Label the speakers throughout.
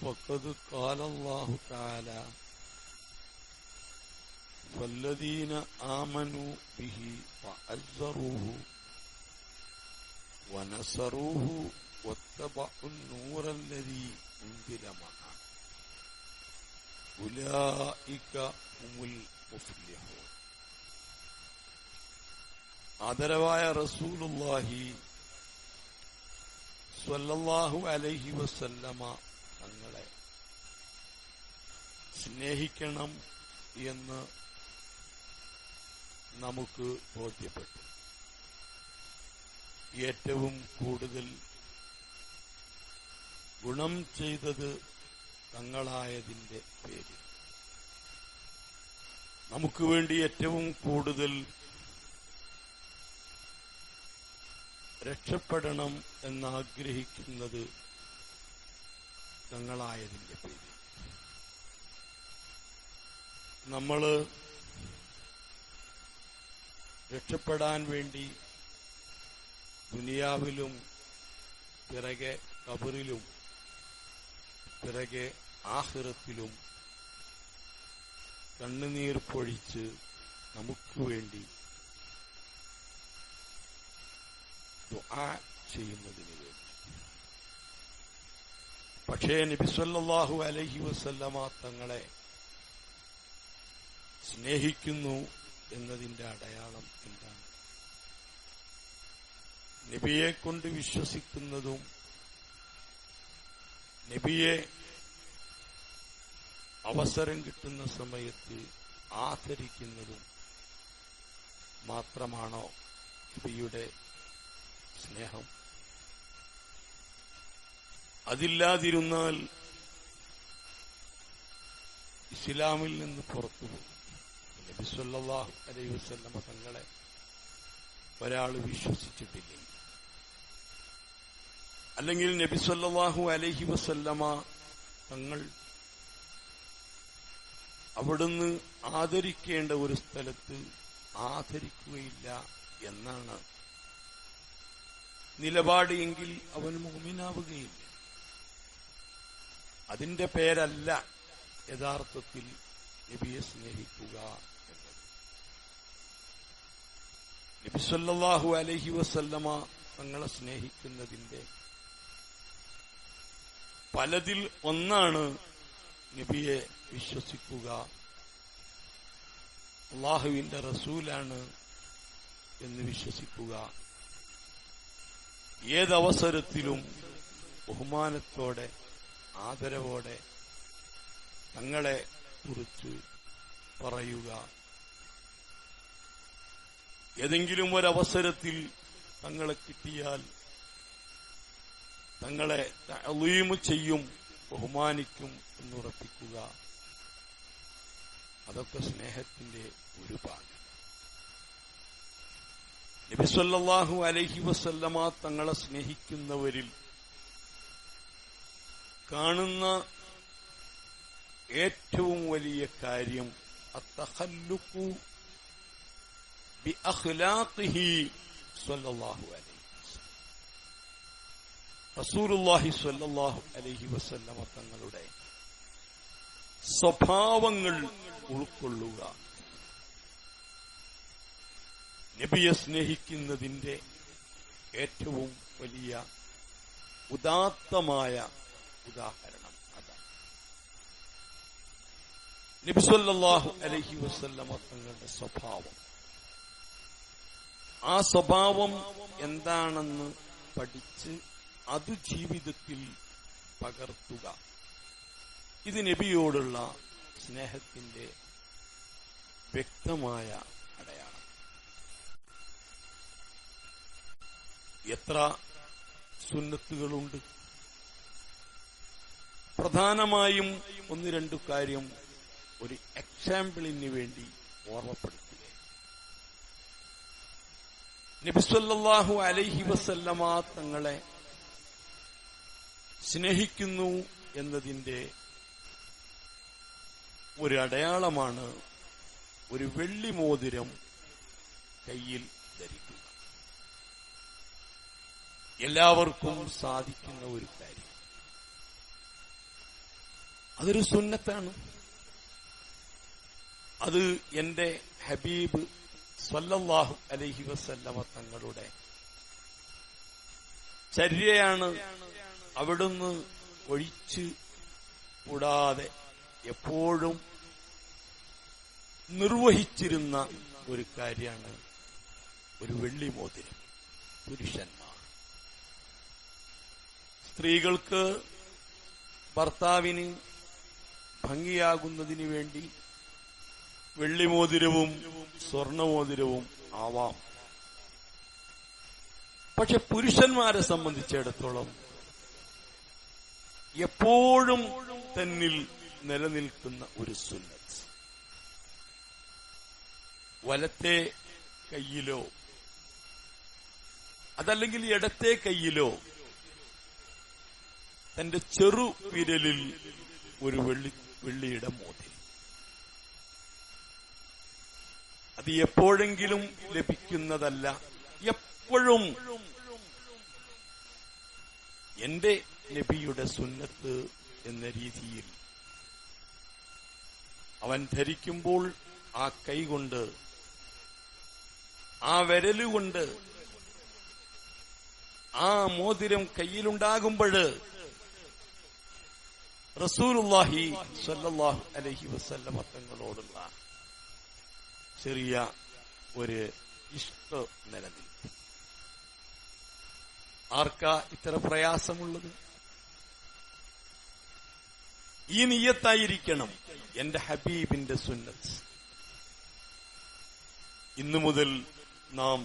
Speaker 1: فقد قال الله تعالى فالذين آمنوا به وعزروه ونصروه واتبعوا النور الذي أنزل معه أولئك هم المفلحون ആദരവായ റസൂലുള്ളാഹി സ്വല്ലല്ലാഹു അലൈഹി വസല്ലമ തങ്ങളെ സ്നേഹിക്കണം എന്ന് നമുക്ക് ബോധ്യപ്പെട്ടു. ഏറ്റവും കൂടുതൽ ഗുണം ചെയ്തത് തങ്ങളായതിന്റെ പേരിൽ. നമുക്ക് വേണ്ടി ഏറ്റവും കൂടുതൽ രക്ഷപ്പെടണം എന്നാഗ്രഹിക്കുന്നത് തങ്ങളായതിന്റെ പേരിൽ. നമ്മൾ രക്ഷപ്പെടാൻ വേണ്ടി ദുനിയാവിലും പിറകെ കബറിലും പിറകെ ആഹൃത്തിലും കണ്ണുനീർ പൊഴിച്ച് നമുക്ക് വേണ്ടി ദുആ ചെയ്യുന്നതിന് വേണ്ടി. പക്ഷേ നബിസ്വല്ലാഹു അലഹി വസല്ലമ തങ്ങളെ സ്നേഹിക്കുന്നു എന്നതിന്റെ അടയാളം എന്താണ്? നബിയെ കൊണ്ട് വിശ്വസിക്കുന്നതും നബിയെ അവസരം കിട്ടുന്ന സമയത്ത് ആദരിക്കുന്നതും മാത്രമാണോ നബിയുടെ സ്നേഹം? അതില്ലാതിരുന്നാൽ ഇസ്ലാമിൽ നിന്ന് പുറത്തു തങ്ങളെ ഒരാൾ വിശ്വസിച്ചിട്ടില്ല. അല്ലെങ്കിൽ നബിസ്വല്ലാഹു അലൈഹി വസല്ലമ തങ്ങൾ അവിടുന്ന് ആദരിക്കേണ്ട ഒരു സ്ഥലത്ത് ആദരിക്കുകയില്ല എന്നാണ് നിലപാട് എങ്കിൽ അവൻ മോമിനാവുകയില്ല അതിന്റെ പേരല്ല യഥാർത്ഥത്തിൽ നബിയെ സ്നേഹിക്കുക. എന്നത് നബിസല്ലാഹു അലഹി വസല്ലമ തങ്ങളെ സ്നേഹിക്കുന്നതിന്റെ പലതിൽ ഒന്നാണ് നബിയെ വിശ്വസിക്കുക. അള്ളാഹുവിന്റെ റസൂലാണ് എന്ന് വിശ്വസിക്കുക. ഏതവസരത്തിലും ബഹുമാനത്തോടെ ആദരവോടെ തങ്ങളെ കുറിച്ച് പറയുക. ഏതെങ്കിലും ഒരവസരത്തിൽ തങ്ങളെ കിട്ടിയാൽ തങ്ങളെ അലീമ് ചെയ്യും ബഹുമാനിക്കും എന്നുറപ്പിക്കുക അതൊക്കെ സ്നേഹത്തിന്റെ ഒരു ഭാഗം. നബിസ്വല്ലാഹു അലഹി വസല്ലമ തങ്ങളെ സ്നേഹിക്കുന്നവരിൽ കാണുന്ന ഏറ്റവും വലിയ കാര്യം അത്തഹല്ലുക്കു തങ്ങളുടെ സ്വഭാവങ്ങൾ ഉൾക്കൊള്ളുക. നബിയെ സ്നേഹിക്കുന്നതിന്റെ ഏറ്റവും വലിയ ഉദാത്തമായ ഉദാഹരണം അതാണ്. നബിസ്വല്ലാഹു അലഹി വസ്ല്ലമ തങ്ങളുടെ സ്വഭാവം. ആ സ്വഭാവം എന്താണെന്ന് പഠിച്ച് അത് ജീവിതത്തിൽ പകർത്തുക. ഇത് നബിയോടുള്ള സ്നേഹത്തിന്റെ വ്യക്തമായ അടയാളം. എത്ര സുന്നത്തുകളുണ്ട്. പ്രധാനമായും ഒന്ന് രണ്ടു കാര്യം ഒരു എക്സാമ്പിളിന് വേണ്ടി ഓർമ്മപ്പെടുത്തുക. നബിസ്വല്ലാഹു അലൈഹി വസല്ലമ തങ്ങളെ സ്നേഹിക്കുന്നു എന്നതിന്റെ ഒരു അടയാളമാണ് ഒരു വെള്ളി മോതിരം കയ്യിൽ ധരിക്കുക. എല്ലാവർക്കും സാധിക്കുന്ന ഒരു കാര്യം. അതൊരു സുന്നത്താണ്. അത് എന്റെ ഹബീബ് സ്വല്ലല്ലാഹു അലഹി വസല്ലമ തങ്ങളുടെ ചര്യയാണ് അവിടുന്ന് ഒഴിച്ച് കൂടാതെ എപ്പോഴും നിർവഹിച്ചിരുന്ന ഒരു കാര്യമാണ് ഒരു വെള്ളി മോതിരം. പുരുഷന്മാർ. സ്ത്രീകൾക്ക് ഭർത്താവിന് ഭംഗിയാകുന്നതിന് വേണ്ടി വെള്ളിമോതിരവും സ്വർണമോതിരവും ആവാം. പക്ഷെ പുരുഷന്മാരെ സംബന്ധിച്ചിടത്തോളം എപ്പോഴും തന്നിൽ നിലനിൽക്കുന്ന ഒരു സുന്നത്ത്. വലത്തെ കയ്യിലോ അതല്ലെങ്കിൽ ഇടത്തെ കയ്യിലോ തന്റെ ചെറു വിരലിൽ ഒരു വെള്ളി വെള്ളിയുടെ മോതിരം. അത് എപ്പോഴെങ്കിലും ലഭിക്കുന്നതല്ല. എപ്പോഴും എന്റെ നബിയുടെ സുന്നത്ത് എന്ന രീതിയിൽ അവൻ ധരിക്കുമ്പോൾ ആ കൈകൊണ്ട് ആ വിരലുകൊണ്ട് ആ മോതിരം കയ്യിലുണ്ടാകുമ്പോൾ റസൂലുല്ലാഹി സ്വല്ലല്ലാഹു അലൈഹി വസല്ലമ തങ്ങളോടുള്ള ചെറിയ ഒരു ഇഷ്ട നിലനിൽക്കും ആർക്കാ ഇത്ര പ്രയാസമുള്ളത്? ഈ നീയത്തായിരിക്കണം എന്റെ ഹബീബിന്റെ സുന്നത്ത്. ഇന്നു മുതൽ നാം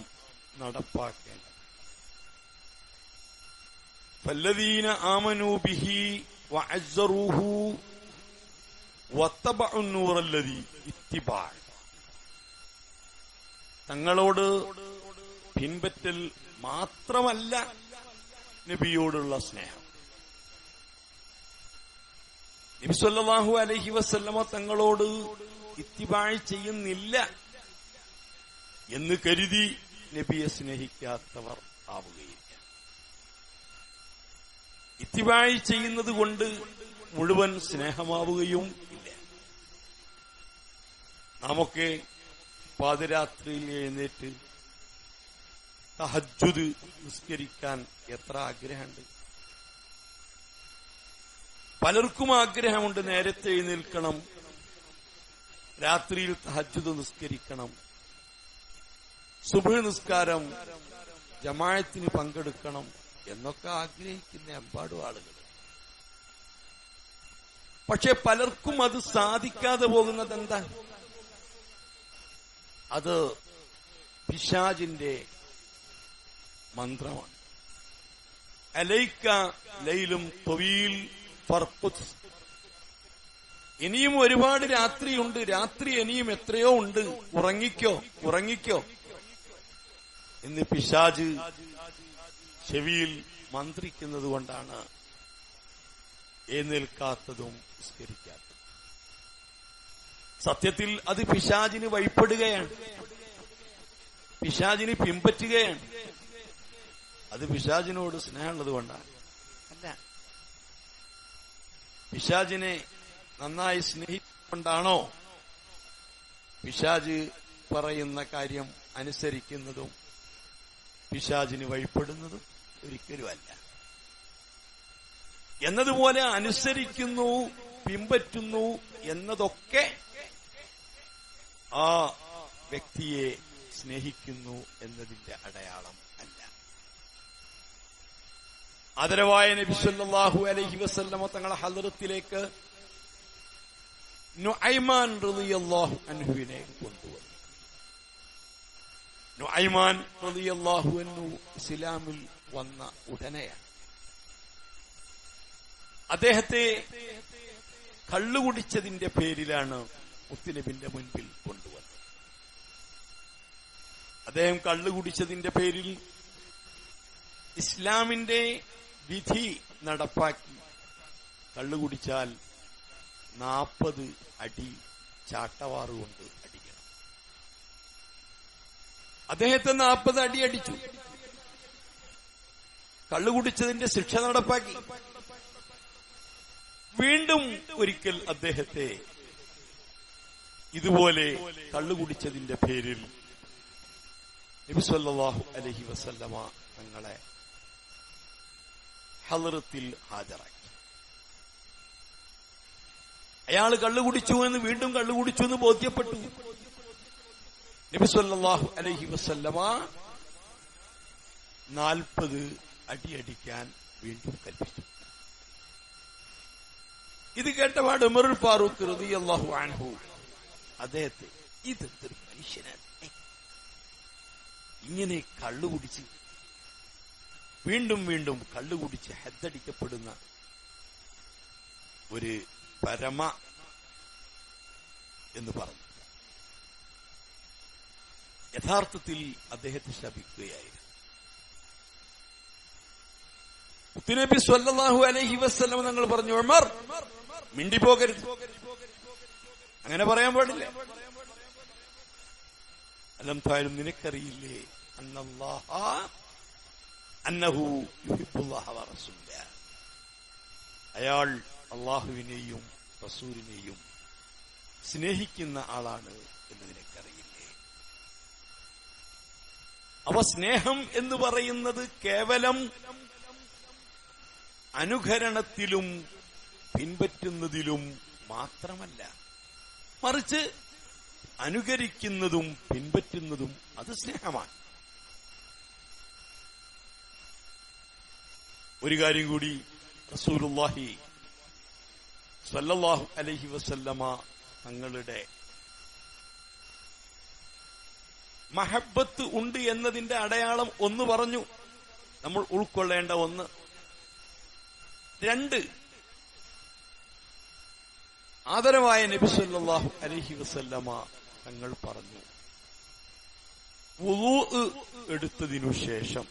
Speaker 1: നടപ്പാക്കേണ്ട ഫല്ലദീന ആമനൂബിഹി വഅസ്സറൂഹു വത്തബഉന്നൂറല്ലദി ഇത്തിബാഅ്. തങ്ങളോട് പിൻപറ്റൽ മാത്രമല്ല നബിയോടുള്ള സ്നേഹം. നബി സല്ലല്ലാഹു അലൈഹി വസല്ലമ തങ്ങളോട് ഇത്തിബാഴ് ചെയ്യുന്നില്ല എന്ന് കരുതി നബിയെ സ്നേഹിക്കാത്തവർ ആവുകയില്ല. ഇത്തിബാഴ് ചെയ്യുന്നത് കൊണ്ട് മുഴുവൻ സ്നേഹമാവുകയും ഇല്ല. നമുക്ക് പാതിരാത്രിയിൽ എഴുന്നേറ്റ് തഹജുദ് നിസ്കരിക്കാൻ എത്ര ആഗ്രഹമുണ്ട്? പലർക്കും ആഗ്രഹമുണ്ട് നേരത്തെ എഴുന്നേൽക്കണം രാത്രിയിൽ തഹജുദ് നിസ്കരിക്കണം സുബ് നിസ്കാരം ജമായത്തിന് പങ്കെടുക്കണം എന്നൊക്കെ ആഗ്രഹിക്കുന്ന എമ്പാടും ആളുകൾ. പക്ഷെ പലർക്കും അത് സാധിക്കാതെ പോകുന്നത് എന്താ? അത് പിശാജിന്റെ മന്ത്രമാണ്. അലൈക്ക ലൈലും തൊവീൽ ഫർഖുസ് ഇനിയും ഒരുപാട് രാത്രിയുണ്ട്. രാത്രി ഇനിയും എത്രയോ ഉണ്ട്. ഉറങ്ങിക്കോ ഉറങ്ങിക്കോ. എന്ന് പിശാജ് ചെവിയിൽ മന്ത്രിക്കുന്നതുകൊണ്ടാണ് എഴുന്നേൽക്കാത്തതും സത്യത്തിൽ അത് പിശാജിന് വഴിപ്പെടുകയാണ്. പിശാജിന് പിമ്പറ്റുകയാണ് അത് പിശാജിനോട് സ്നേഹമുള്ളത് കൊണ്ടാണ്. അല്ല. പിശാജിനെ നന്നായി സ്നേഹിക്കൊണ്ടാണോ പിശാജ് പറയുന്ന കാര്യം അനുസരിക്കുന്നതും പിശാജിന് വഴിപ്പെടുന്നതും ഒരിക്കലുമല്ല. എന്നതുപോലെ അനുസരിക്കുന്നു പിമ്പറ്റുന്നു എന്നതൊക്കെ ആ വ്യക്തിയെ സ്നേഹിക്കുന്നു എന്നതിന്റെ അടയാളം അല്ല. ആദരവായ നബി സല്ലല്ലാഹു അലൈഹി വസല്ലമ തങ്ങളെ ഹലറത്തിലേക്ക് റളിയല്ലാഹു കൊണ്ടുവന്നു. റളിയല്ലാഹു അൻഹു ഇസ്ലാമിൽ വന്ന ഉടനെയാണ്. അദ്ദേഹത്തെ കള്ളുകുടിച്ചതിന്റെ പേരിലാണ് മുത്തുനബിന്റെ മുൻപിൽ കൊണ്ടുവന്നത്. അദ്ദേഹം കള്ളു കുടിച്ചതിന്റെ പേരിൽ ഇസ്ലാമിന്റെ വിധി നടപ്പാക്കി. കള്ളു കുടിച്ചാൽ നാൽപ്പത് അടി ചാട്ടവാറുകൊണ്ട് അടിക്കണം. അദ്ദേഹത്തെ നാൽപ്പത് അടി അടിച്ചു. കള്ളു കുടിച്ചതിന്റെ ശിക്ഷ നടപ്പാക്കി. വീണ്ടും ഒരിക്കൽ അദ്ദേഹത്തെ ഇതുപോലെ കള്ളു കുടിച്ചതിന്റെ പേരിൽ നബിസ്വല്ലാഹു അലഹി വസല്ലമ തങ്ങളെ ഹലറത്തിൽ ഹാജരാക്കി. അയാൾ കള്ളുകുടിച്ചു എന്ന് വീണ്ടും കള്ളുകുടിച്ചു എന്ന് ബോധ്യപ്പെട്ടു. നബിസ്വല്ലാഹു അലഹി വസല്ലമ നാൽപ്പത് അടിയടിക്കാൻ വീണ്ടും കൽപ്പിച്ചു. ഇത് കേട്ടപാട് ഉമറുൽ ഫാറൂഖ് റതി അള്ളാഹു ആൻഹു അദ്ദേഹത്തെ ഇതെന്തൊരു മനുഷ്യനാണ്? ഇങ്ങനെ കള്ളുകുടിച്ച് വീണ്ടും വീണ്ടും കള്ളുകുടിച്ച് ഹെദ്ദടിക്കപ്പെടുന്ന ഒരു പരമ എന്ന് പറഞ്ഞു. യഥാർത്ഥത്തിൽ അദ്ദേഹത്തെ ശപിക്കുകയായിരുന്നു. മുത്തുനബി സ്വല്ലാഹു അലൈഹി വസല്ലം തങ്ങൾ പറഞ്ഞു ഉമർ മിണ്ടിപ്പോകരുത്. അങ്ങനെ പറയാൻ പാടില്ല. അലം താരും നിനക്കറിയില്ലേ അയാൾ അള്ളാഹുവിനെയും റസൂലിനെയും സ്നേഹിക്കുന്ന ആളാണ് എന്ന് നിനക്കറിയില്ലേ? അവ സ്നേഹം എന്ന് പറയുന്നത് കേവലം അനുകരണത്തിലും പിൻപറ്റുന്നതിലും മാത്രമല്ല. മറിച്ച് അനുകരിക്കുന്നതും പിൻപറ്റുന്നതും അത് സ്നേഹമാണ്. ഒരു കാര്യം കൂടി റസൂലുള്ളാഹി സല്ലല്ലാഹു അലഹി വസല്ലമ തങ്ങളുടെ മഹബത്ത് ഉണ്ട് എന്നതിന്റെ അടയാളം ഒന്ന് പറഞ്ഞു. നമ്മൾ ഉൾക്കൊള്ളേണ്ട ഒന്ന്. രണ്ട് ആദരവായ നബി സല്ലാഹു അലഹി വസല്ലമ തങ്ങൾ പറഞ്ഞു. എടുത്തതിനു ശേഷം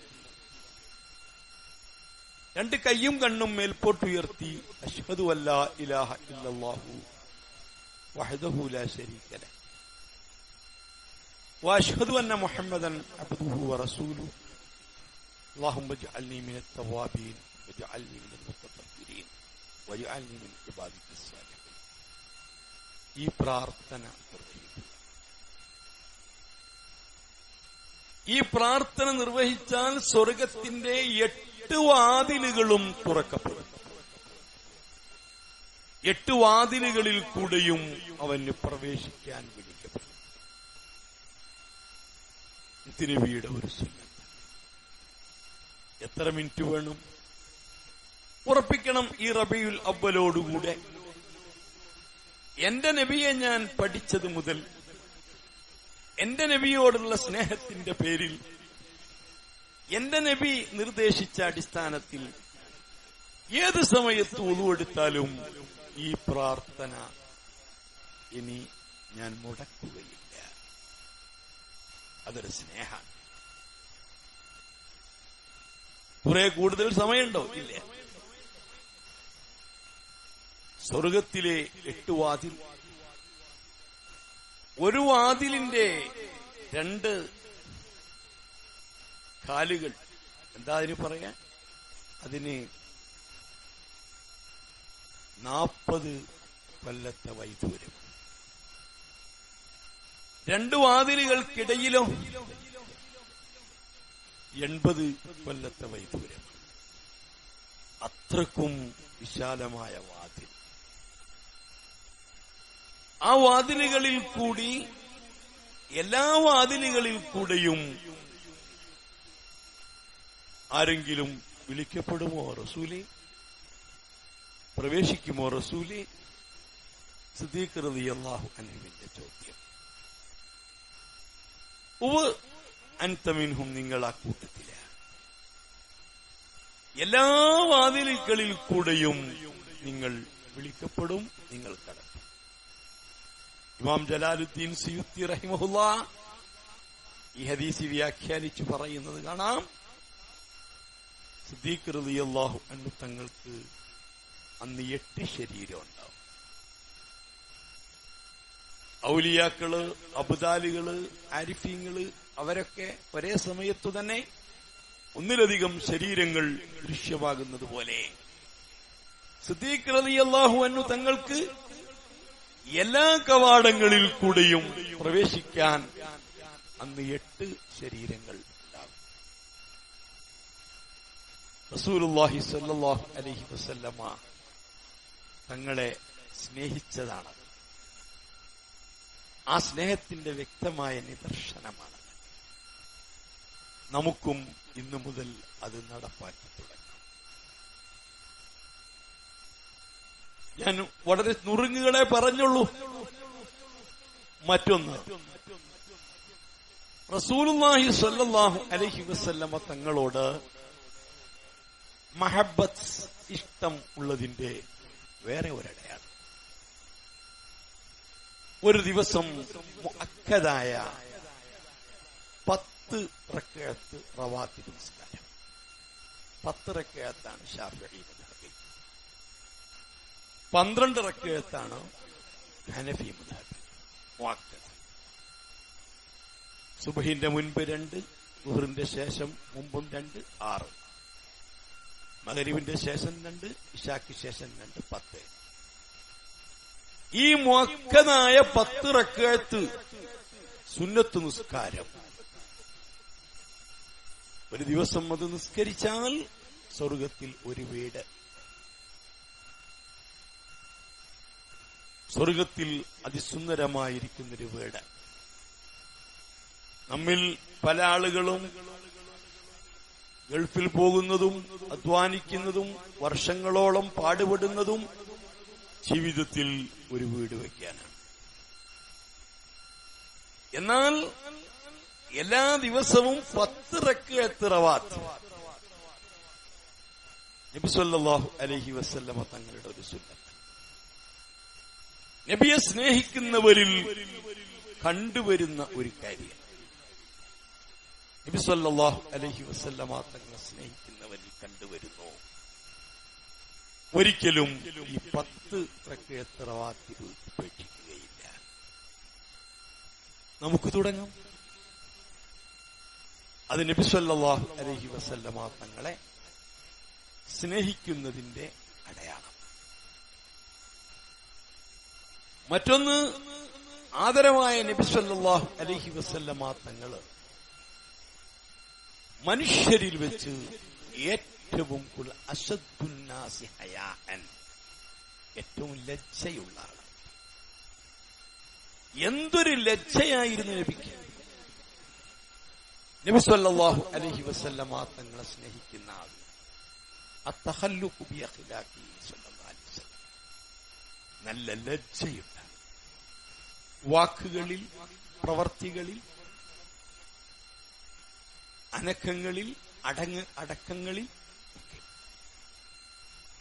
Speaker 1: രണ്ട് കയ്യും കണ്ണും മേൽപോട്ടുയർത്തി അഷ്ഹദു അല്ലാ ഇലാഹ ഇല്ലല്ലാഹു വഹദഹു ലാ ശരീക ലഹ് واشهد ان محمدا عبده ورسوله اللهم اجعلني من التوابين واجعلني من المتطهرين واجعلني من عبادك الصالحين ഈ പ്രാർത്ഥന നിർവഹിക്കുക ഈ പ്രാർത്ഥന നിർവഹിച്ചാൽ സ്വർഗത്തിന്റെ എട്ട് വാതിലുകളും തുറക്കപ്പെടും. എട്ട് വാതിലുകളിൽ കൂടെയും അവന് പ്രവേശിക്കാൻ വിളിക്കപ്പെടും. തിരുവിയുടെ ഒരു സ്വന്തം എത്ര മിനിറ്റ് വേണം? ഉറപ്പിക്കണം ഈ റബിയുൽ അവലോടുകൂടെ എന്റെ നബിയെ ഞാൻ പഠിച്ചത് മുതൽ എന്റെ നബിയോടുള്ള സ്നേഹത്തിന്റെ പേരിൽ എന്റെ നബി നിർദ്ദേശിച്ച അടിസ്ഥാനത്തിൽ ഏത് സമയത്ത് ഉളുവെടുത്താലും ഈ പ്രാർത്ഥന ഇനി ഞാൻ മുടക്കുകയില്ല. അതൊരു സ്നേഹമാണ്. കുറെ കൂടുതൽ സമയമുണ്ടോ? ഇല്ല. സ്വർഗത്തിലെ എട്ട് വാതിൽ. ഒരു വാതിലിന്റെ രണ്ട് കാലുകൾ. എന്താ അതിന് പറയാൻ അതിന് നാപ്പത് കൊല്ലത്തെ വൈദൂരം രണ്ടു വാതിലുകൾക്കിടയിലോ എൺപത് കൊല്ലത്തെ വൈദൂരം അത്രക്കും വിശാലമായ വാതിൽ. ആ വാതിലുകളിൽ കൂടി എല്ലാ വാതിലുകളിൽ കൂടെയും ആരെങ്കിലും വിളിക്കപ്പെടുമോ റസൂലി? പ്രവേശിക്കുമോ റസൂലി? സ്ഥിതീകൃതി അള്ളാഹു അനുവിന്റെ ചോദ്യം. ഉവ് അൻതമിൻഹും നിങ്ങൾ ആ കൂട്ടത്തില. എല്ലാ വാതിലുകളിൽ കൂടെയും നിങ്ങൾ വിളിക്കപ്പെടും നിങ്ങൾ കടക്കും. ഇമാം ജലാലുദ്ദീൻ സിയുത്തി റഹിമഹുല്ല ഈ ഹദീസി വ്യാഖ്യാനിച്ചു പറയുന്നത് കാണാം. സിദ്ദീഖ് റളിയല്ലാഹു അൻഹു തങ്ങൾക്ക് അന്ന് എട്ട് ശരീരം ഉണ്ടാവും. ഔലിയാക്കൾ അബുദാലികൾ ആരിഫീങ്ങൾ അവരൊക്കെ ഒരേ സമയത്തു തന്നെ ഒന്നിലധികം ശരീരങ്ങൾ ദൃശ്യമാകുന്നത് പോലെ. സിദ്ദീഖ് റളിയല്ലാഹു അൻഹു തങ്ങൾക്ക് എല്ലാ കവാടങ്ങളിൽ കൂടെയും പ്രവേശിക്കാൻ അന്ന് എട്ട് ശരീരങ്ങൾ ഉണ്ടാകും സല്ലാഹു അലഹി അലൈഹി വസല്ലമ തങ്ങളെ സ്നേഹിച്ചതാണ്. ആ സ്നേഹത്തിന്റെ വ്യക്തമായ നിദർശനമാണ്. നമുക്കും ഇന്നു മുതൽ അത് നടപ്പാക്കി തുടങ്ങാം. ഞാൻ വളരെ നുറുങ്ങുകളെ പറഞ്ഞുള്ളൂ. മറ്റൊന്ന് റസൂലുള്ളാഹി സല്ലാഹു അലഹി വസല്ലമ തങ്ങളോട് മഹബത്ത് ഇഷ്ടം ഉള്ളതിന്റെ വേറെ ഒരടയാണ് ഒരു ദിവസം അക്കതായ പത്ത് റക്കഴത്ത് റവാത്തി നമസ്കാരം പത്ത് റക്കഴത്താണ് ഷാഫി പന്ത്രണ്ട് റക്കഴത്താണ് ഹനഫി മുതാബി സുബഹിന്റെ മുൻപ് രണ്ട് ഗുഹറിന്റെ ശേഷം മുമ്പും രണ്ട് ആറ്. മകരിവിന്റെ ശേഷം രണ്ട് ഇഷാക്ക് ശേഷം രണ്ട് പത്ത്. ഈ മുക്കനായ പത്ത് റക്കഴത്ത് സുന്നത്ത് നിസ്കാരം. ഒരു ദിവസം അത് നിസ്കരിച്ചാൽ സ്വർഗത്തിൽ ഒരു വീട്. സ്വർഗത്തിൽ അതിസുന്ദരമായിരിക്കുന്നൊരു വീട്. നമ്മിൽ പല ആളുകളും ഗൾഫിൽ പോകുന്നതും അധ്വാനിക്കുന്നതും വർഷങ്ങളോളം പാടുപെടുന്നതും ജീവിതത്തിൽ ഒരു വീട് വയ്ക്കാനാണ്. എന്നാൽ എല്ലാ ദിവസവും പത്ത് റക്ക് റവാത്ത്. നബിസ്വല്ലാഹു അലഹി വസ്ല്ലമ തങ്ങളുടെ ഒരു സുന്നത്ത്. നബിയെ സ്നേഹിക്കുന്നവരിൽ കണ്ടുവരുന്ന ഒരു കാര്യം. നബി സല്ലല്ലാഹു അലൈഹി വസല്ലമ തങ്ങളെ സ്നേഹിക്കുന്നവരിൽ കണ്ടുവരുന്നു. ഒരിക്കലും ഈ പത്ത് റക്കയത്തറവാത്തിരു ഉപേക്ഷിക്കുകയില്ല നമുക്ക് തുടങ്ങാം. അത് നബി സല്ലല്ലാഹു അലൈഹി വസല്ലമ തങ്ങളെ സ്നേഹിക്കുന്നതിന്റെ അടയാളം. മറ്റൊന്ന് ആദരമായ നബി അലഹി അലൈഹി വസല്ലമ തങ്ങൾ മനുഷ്യരിൽ വെച്ച് ഏറ്റവും ഏറ്റവും ലജ്ജയുള്ള ആളാണ്. എന്തൊരു ലജ്ജയായിരുന്നു നബിക്ക്. നബി സല്ലല്ലാഹു അലൈഹി വസല്ലമ തങ്ങളെ സ്നേഹിക്കുന്ന ആൾ. നല്ല ലജ്ജയുണ്ട്. വാക്കുകളിൽ പ്രവർത്തികളിൽ അനക്കങ്ങളിൽ അടങ്ങ് അടക്കങ്ങളിൽ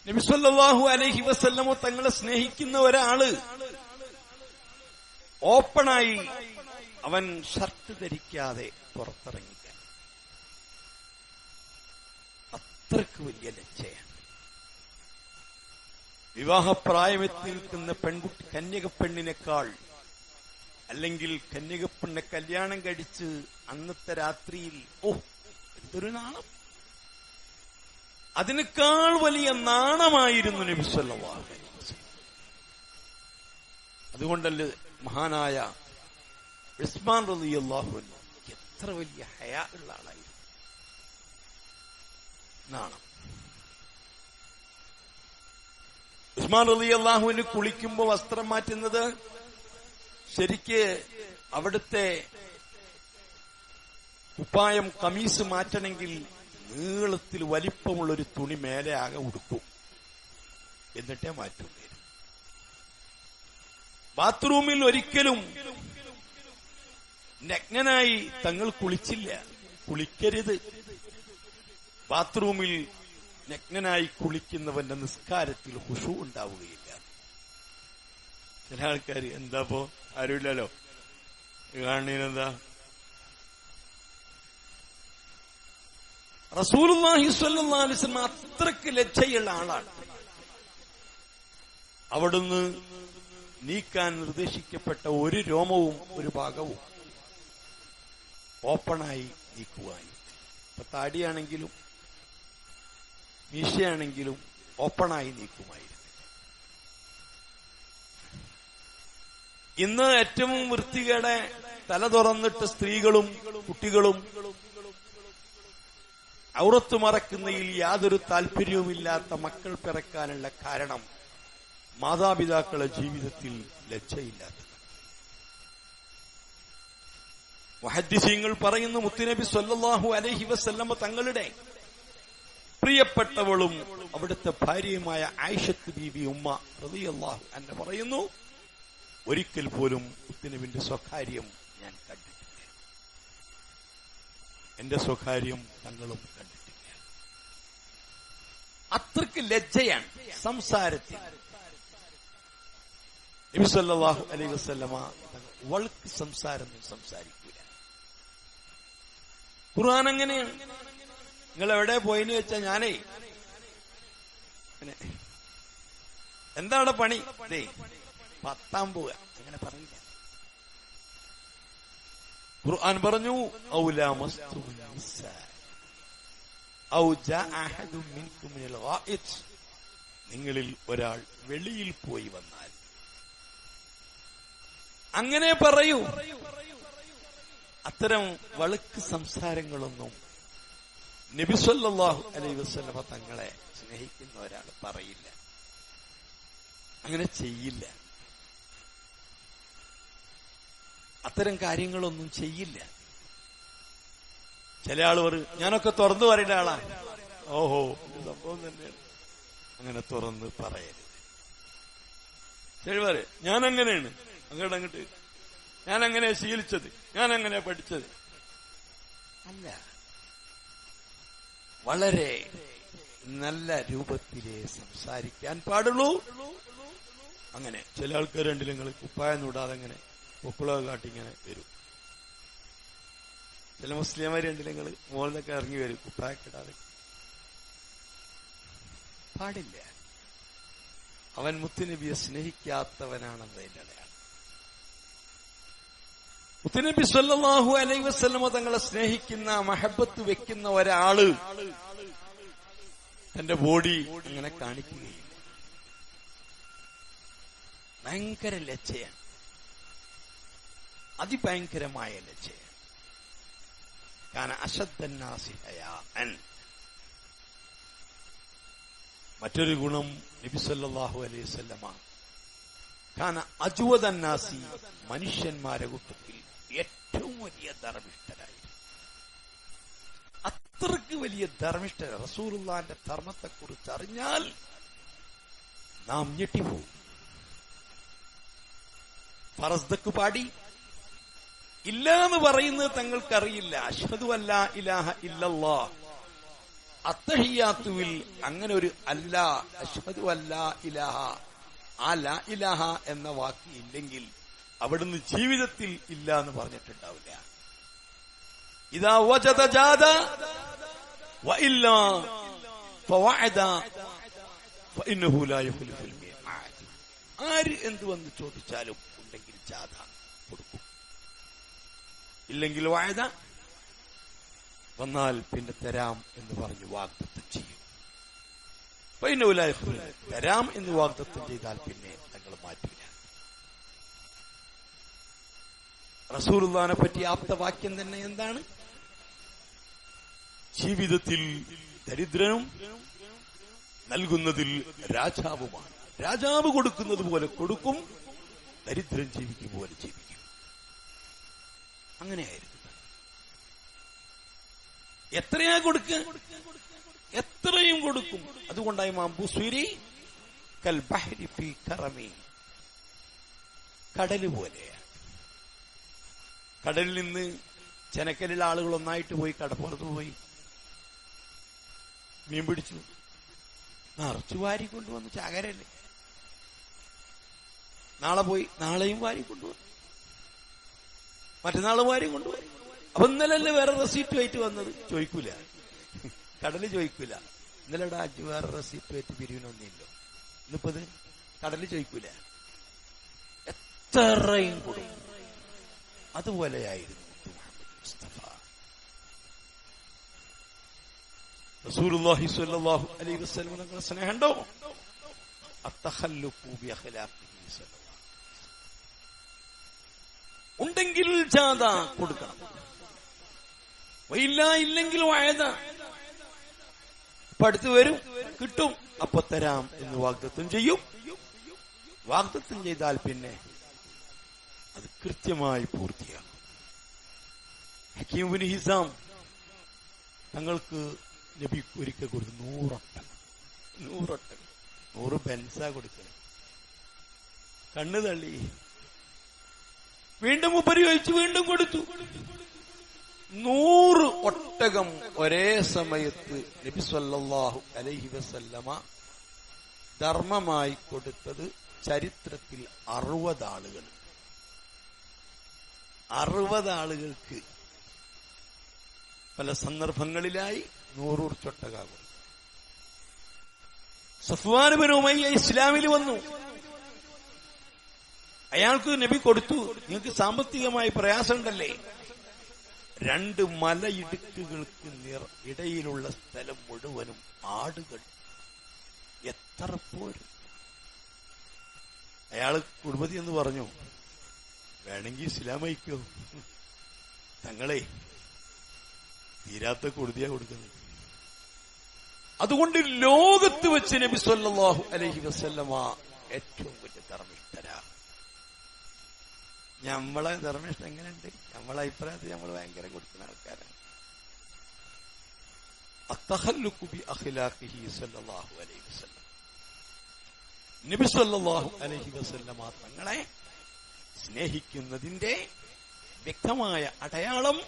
Speaker 1: നബിസ്വല്ലാഹു അലഹി വസ്ല്ലമോ തങ്ങളെ സ്നേഹിക്കുന്ന ഒരാൾ ഓപ്പണായി അവൻ ഷർട്ട് ധരിക്കാതെ പുറത്തിറങ്ങി അത്രയ്ക്ക് വലിയ ലജ്ജയാണ്. വിവാഹപ്രായമെത്തി നിൽക്കുന്ന പെൺകുട്ടി കന്യകപ്പെണ്ണിനേക്കാൾ അല്ലെങ്കിൽ കന്യകപ്പെണ്ണെ കല്യാണം കഴിച്ച് അന്നത്തെ രാത്രിയിൽ ഓ എന്തൊരു നാണം. അതിനേക്കാൾ വലിയ നാണമായിരുന്നു നബിസ്വല്ലവാഹ അതുകൊണ്ടല്ലേ മഹാനായ ഉസ്മാൻ റലി അള്ളാഹു എത്ര വലിയ ഹയാ ഉള്ള ആളായിരുന്നു. നാണം. ഉസ്മാൻ റലി അള്ളാഹുവിന് കുളിക്കുമ്പോ വസ്ത്രം മാറ്റുന്നത് ശരിക്ക് അവിടുത്തെ കുപ്പായം കമീസ് മാറ്റണമെങ്കിൽ നീളത്തിൽ വലിപ്പമുള്ള ഒരു തുണി മേലെ ആകെ ഉടുക്കും. എന്നിട്ടേ മാറ്റും ബാത്റൂമിൽ ഒരിക്കലും നഗ്നനായി തങ്ങൾ കുളിച്ചില്ല. കുളിക്കരുത്. ബാത്റൂമിൽ നഗ്നനായി കുളിക്കുന്നവന്റെ നിസ്കാരത്തിൽ ഹുഷു ഉണ്ടാവുകയില്ല. ചില ആൾക്കാർ എന്താപ്പോ ആരുമില്ലല്ലോ? കാണുന്നതിനെന്താ? റസൂലുല്ലാഹി അത്രയ്ക്ക് ലജ്ജയുള്ള ആളാണ്. അവിടുന്ന് നീക്കാൻ നിർദ്ദേശിക്കപ്പെട്ട ഒരു രോമവും ഒരു ഭാഗവും ഓപ്പണായി നീക്കുവാൻ. ഇപ്പൊ താടിയാണെങ്കിലും മീശയാണെങ്കിലും ഓപ്പണായി നീക്കുമായിരുന്നു. ഇന്ന് ഏറ്റവും വൃത്തികേടെ തല തുറന്നിട്ട് സ്ത്രീകളും കുട്ടികളും ഔറത്ത് മറക്കുന്നതിൽ യാതൊരു താല്പര്യവുമില്ലാത്ത മക്കൾ പിറക്കാനുള്ള കാരണം മാതാപിതാക്കളുടെ ജീവിതത്തിൽ ലജ്ജയില്ലാത്ത മുഹദ്ദിസീങ്ങൾ പറയുന്നു മുത്തുനബി സല്ലല്ലാഹു അലൈഹി വസല്ലമ തങ്ങളുടെ പ്രിയപ്പെട്ടവളും അവിടുത്തെ ഭാര്യയുമായ ആയിഷത്ത് ബീബി ഉമ്മ റളിയല്ലാഹു അൻഹ പറയുന്നു ഒരിക്കൽ പോലും മുത്തുനബിന്റെ സ്വകാര്യം ഞാൻ കണ്ടിട്ടില്ല എന്റെ സ്വകാര്യം തങ്ങളും കണ്ടിട്ടില്ല. അത്രയ്ക്ക് ലജ്ജയാണ് സംസാരത്തിൽ. നബി അലൈ അലൈഹി വസല്ലമ വൾക്ക് സംസാരം സംസാരിക്കൂല. ഖുർആൻ അങ്ങനെയാണ് നിങ്ങൾ എവിടെ പോയിന്ന് വെച്ചാൽ ഞാനേ എന്താണ് പണി? ദേ പത്താം പോവുക അങ്ങനെ പറയില്ല മിനൽ പറഞ്ഞു നിങ്ങളിൽ ഒരാൾ വെളിയിൽ പോയി വന്നാൽ. അങ്ങനെ പറയൂ. അത്തരം വളുക്ക് സംസാരങ്ങളൊന്നും നബിസ്വല്ലാഹു അലൈ വസ്ലമ തങ്ങളെ സ്നേഹിക്കുന്ന ഒരാൾ പറയില്ല. അങ്ങനെ ചെയ്യില്ല. അത്തരം കാര്യങ്ങളൊന്നും ചെയ്യില്ല. ചില ആൾ പറയും ഞാനൊക്കെ തുറന്നു പറയുന്ന ആളാ. ഓഹോ സംഭവം തന്നെയാണ്. അങ്ങനെ തുറന്ന് പറയരുത്. ശരി പറയും ഞാൻ അങ്ങനെയാണ് അങ്ങോട്ട് അങ്ങോട്ട്. ഞാൻ അങ്ങനെ ശീലിച്ചത്? ഞാൻ അങ്ങനെ പഠിച്ചത്? അല്ല. വളരെ നല്ല രൂപത്തിലേ സംസാരിക്കാൻ പാടുള്ളൂ. അങ്ങനെ ചില ആൾക്കാർ രണ്ടിലും നിങ്ങൾ കുപ്പായം നൂടാതെ അങ്ങനെ പൊക്കുളക കാട്ടി ഇങ്ങനെ വരും. ചില മുസ്ലിംമാര് രണ്ടിൽ നിങ്ങൾ മുകളിലൊക്കെ ഇറങ്ങി വരും കുപ്പായക്കിടാതെ പാടില്ല. അവൻ മുത്തുനബിയെ സ്നേഹിക്കാത്തവനാണെന്ന് അതിന്റെ അടയാളം. മുത്തുനബി സ്വല്ലാഹു അലൈ വസല്ലമ തങ്ങളെ സ്നേഹിക്കുന്ന മഹബത്ത് വെക്കുന്ന ഒരാൾ തന്റെ ബോഡി ഇങ്ങനെ കാണിക്കുകയില്ല. ഭയങ്കര ലജ്ജയാണ്. അതിഭയങ്കരമായ ലജ്ജയാണ് കാരണം അശദ്ധന്നാസിഹയാൻ മറ്റൊരു ഗുണം നബി സല്ലല്ലാഹു അലൈഹി വസല്ലമ. കാരണം അജുവതന്നാസി മനുഷ്യന്മാരെ കൂട്ടത്തിൽ ഏറ്റവും വലിയ ധർമ്മിഷ്ഠരായിരുന്നു. അത്രയ്ക്ക് വലിയ ധർമ്മിഷ്ഠ റസൂറുല്ലാന്റെ ധർമ്മത്തെക്കുറിച്ച് അറിഞ്ഞാൽ നാം ഞെട്ടിപ്പോവും ഫറസ്ദക്ക് പാടി ഇല്ല എന്ന് പറയുന്നത് തങ്ങൾക്കറിയില്ല. അഷ്ഹദു അല്ല ഇലാഹ ഇല്ലല്ലാ. അത്തഹിയാത്തുവിൽ അങ്ങനെ ഒരു അല്ല അഷ്ഹദു അല്ല ഇലാഹ. ആ ലാ ഇലാഹ എന്ന വാക്ക് ഇല്ലെങ്കിൽ അവിടുന്ന് ജീവിതത്തിൽ ഇല്ല എന്ന് പറഞ്ഞിട്ടുണ്ടാവില്ല ഇതാ വജത ജാത ആര് എന്ത് വന്ന് ചോദിച്ചാലും ഉണ്ടെങ്കിൽ ജാഥ ഇല്ലെങ്കിൽ വായത വന്നാൽ പിന്നെ തരാം എന്ന് പറഞ്ഞ് വാഗ്ദത്തം ചെയ്യും. ഫൈനൗലായ തരാം എന്ന് വാഗ്ദത്തം ചെയ്താൽ പിന്നെ തങ്ങൾ മാറ്റില്ല റസൂർദാനെ പറ്റി ആപ്തവാക്യം തന്നെ എന്താണ്? ജീവിതത്തിൽ ദരിദ്രനും നൽകുന്നതിൽ രാജാവുമാണ്. രാജാവ് കൊടുക്കുന്നത് പോലെ കൊടുക്കും ദരിദ്രൻ ജീവിക്കും പോലെ ജീവിക്കും. അങ്ങനെയായിരുന്നു. എത്രയാ കൊടുക്കുക എത്രയും കൊടുക്കും. അതുകൊണ്ടായി മാമ്പുസുരി കൽ ബഹരി ഫി കറമി. കടൽ പോലെയാണ്. കടലിൽ നിന്ന് ചെനക്കലിൽ ആളുകൾ ഒന്നായിട്ട് പോയി കടപ്പുറത്ത് പോയി. മീൻ പിടിച്ചു. നിറച്ചു വാരി കൊണ്ടുവന്നു ചാകരല്ലേ? നാളെ പോയി നാളെയും വാരി കൊണ്ടുവന്നു. മറ്റന്നാൾ ഭാര്യ കൊണ്ടുപോയി. അപ്പൊ ഇന്നലല്ലേ വേറെ റെസിപ്റ്റ് ആയിട്ട് വന്നത്? ചോദിക്കൂല. കടൽ ചോദിക്കൂല. ഇന്നലെ അജ് വേറെ റെസിപ്റ്റ് ആയിട്ട് പിരിവിനൊന്നില്ലോ ഇന്നിപ്പോ ഇത് കടൽ ചോദിക്കൂല. എത്രയും കൊടുക്കും. അതുപോലെയായിരുന്നു സ്നേഹണ്ടോ റസൂലുള്ളാഹി സ്വല്ലല്ലാഹു അലൈഹി വസല്ലം ഉണ്ടെങ്കിൽ ജാത കൊടുക്കണം വയ്യില്ല ഇല്ലെങ്കിൽ വായത അടുത്ത് വരും കിട്ടും അപ്പൊ തരാം എന്ന് വാഗ്ദത്വം ചെയ്യും. വാഗ്ദത്വം ചെയ്താൽ പിന്നെ അത് കൃത്യമായി പൂർത്തിയാകും. ഹക്കീമുബിന് ഹിസാം തങ്ങൾക്ക് നബി ഒരിക്കൽ കൊടുത്തു നൂറൊട്ടകം. നൂറൊട്ടകം. നൂറ് ബെൻസ കൊടുക്കണം കണ്ണു തള്ളി വീണ്ടും ഉപരിയോഗിച്ച് വീണ്ടും കൊടുത്തു. നൂറ് ഒട്ടകം ഒരേ സമയത്ത് നബി സല്ലല്ലാഹു അലൈഹി വസല്ലമ ധർമ്മമായി കൊടുത്തത് ചരിത്രത്തിൽ അറുപത് ആളുകൾ. അറുപത് ആളുകൾക്ക് പല സന്ദർഭങ്ങളിലായി നൂറൂർ സഫ്വാനുബിൻ ഉമയ്യ ഇസ്ലാമിൽ വന്നു. അയാൾക്ക് നബി കൊടുത്തു. നിങ്ങൾക്ക് സാമ്പത്തികമായി പ്രയാസമുണ്ടല്ലേ? രണ്ട് മലയിടുക്കുകൾക്ക് നിർ ഇടയിലുള്ള സ്ഥലം മുഴുവനും ആടുകൾ. എത്ര പോരും. അയാൾ കുടുംബത്തി എന്ന് പറഞ്ഞു വേണമെങ്കിൽ ഇസ്ലാമയിക്കോ തങ്ങളെ തീരാത്ത കൊടുതിയാ കൊടുക്കുന്നത്. അതുകൊണ്ട് ലോകത്ത് വെച്ച് നബി സല്ലല്ലാഹു അലൈഹി വസല്ലമ ഏറ്റവും വലിയ ധർമ്മിഷ്ഠരാ നമ്മളെ ധർമ്മിഷ്ഠ എങ്ങനെയുണ്ട്? നമ്മളെ അഭിപ്രായത്തിൽ നമ്മൾ ഭയങ്കര കൊടുക്കുന്ന ആൾക്കാരാണ്. അത്തഹല്ലുക്കു ബി അഖിലാഖിഹി സല്ലല്ലാഹു അലൈഹി വസല്ലം. നബി സല്ലല്ലാഹു അലൈഹി തങ്ങളെ സ്നേഹിക്കുന്നതിന്റെ വ്യക്തമായ അടയാളം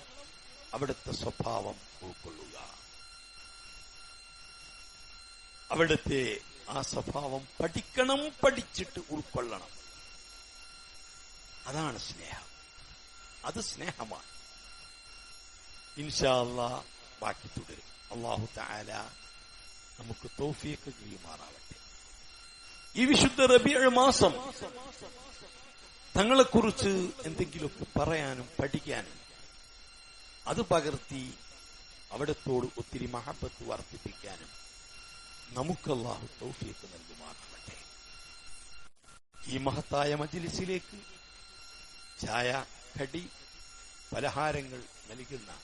Speaker 1: അവിടുത്തെ സ്വഭാവം ഉൾക്കൊള്ളുക. അവിടുത്തെ ആ സ്വഭാവം പഠിക്കണം പഠിച്ചിട്ട് ഉൾക്കൊള്ളണം. അതാണ് സ്നേഹം. അത് സ്നേഹമാണ്. ഇൻഷാല്ല ബാക്കി തുടരും. അള്ളാഹു താല നമുക്ക് തോഫിയൊക്കെ ചെയ്യുമാറാവട്ടെ ഈ വിശുദ്ധ റബിയ മാസം തങ്ങളെക്കുറിച്ച് എന്തെങ്കിലുമൊക്കെ പറയാനും പഠിക്കാനും അത് പകർത്തി അവിടത്തോട് ഒത്തിരി മഹബത്ത് വർദ്ധിപ്പിക്കാനും നമുക്ക് അള്ളാഹു തൗഫീക്ക് നൽകുമാറാവട്ടെ. ഈ മഹത്തായ മജിലിസിലേക്ക് ചായ കടി പലഹാരങ്ങൾ നൽകുന്ന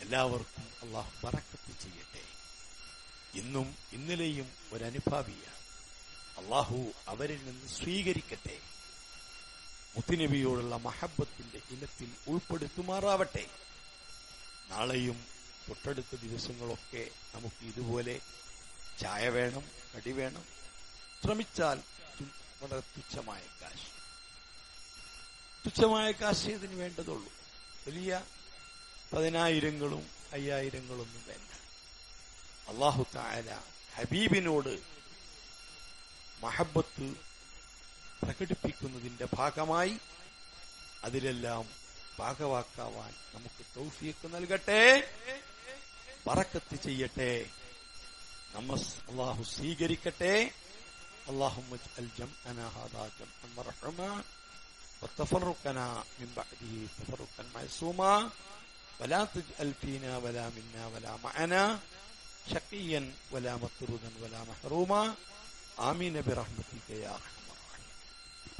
Speaker 1: എല്ലാവർക്കും അള്ളാഹു പറക്കത്ത് ചെയ്യട്ടെ. ഇന്നും ഇന്നലെയും ഒരനുഭാവിയാണ്. അള്ളാഹു അവരിൽ നിന്ന് സ്വീകരിക്കട്ടെ. മുത്തുനബിയോടുള്ള മഹബത്തിന്റെ ഇനത്തിൽ ഉൾപ്പെടുത്തുമാറാവട്ടെ. നാളെയും തൊട്ടടുത്ത ദിവസങ്ങളൊക്കെ നമുക്ക് ഇതുപോലെ ചായ വേണം കടി വേണം. ശ്രമിച്ചാൽ വളരെ തുച്ഛമായ കാശ്. തുച്ഛമായ കാശ് ഇതിന് വേണ്ടതുള്ളൂ വലിയ പതിനായിരങ്ങളും അയ്യായിരങ്ങളൊന്നും വേണ്ട അള്ളാഹു താല ഹബീബിനോട് മഹബത്ത് പ്രകടിപ്പിക്കുന്നതിന്റെ ഭാഗമായി അതിലെല്ലാം ഭാഗവാക്കാവാൻ നമുക്ക് തൗഫീക്ക് നൽകട്ടെ പറക്കത്ത് ചെയ്യട്ടെ നമ്മ അള്ളാഹു സ്വീകരിക്കട്ടെ اللهم اجعل جمعنا هذا جمعا مرحوما وتفرقنا من بعده تفرقا معصوما ولا تجعل فينا ولا منا ولا معنا شقيا ولا مطرودا ولا محروما. آمين برحمتك يا أرحم